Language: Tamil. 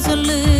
சொல்லு சொல்லு.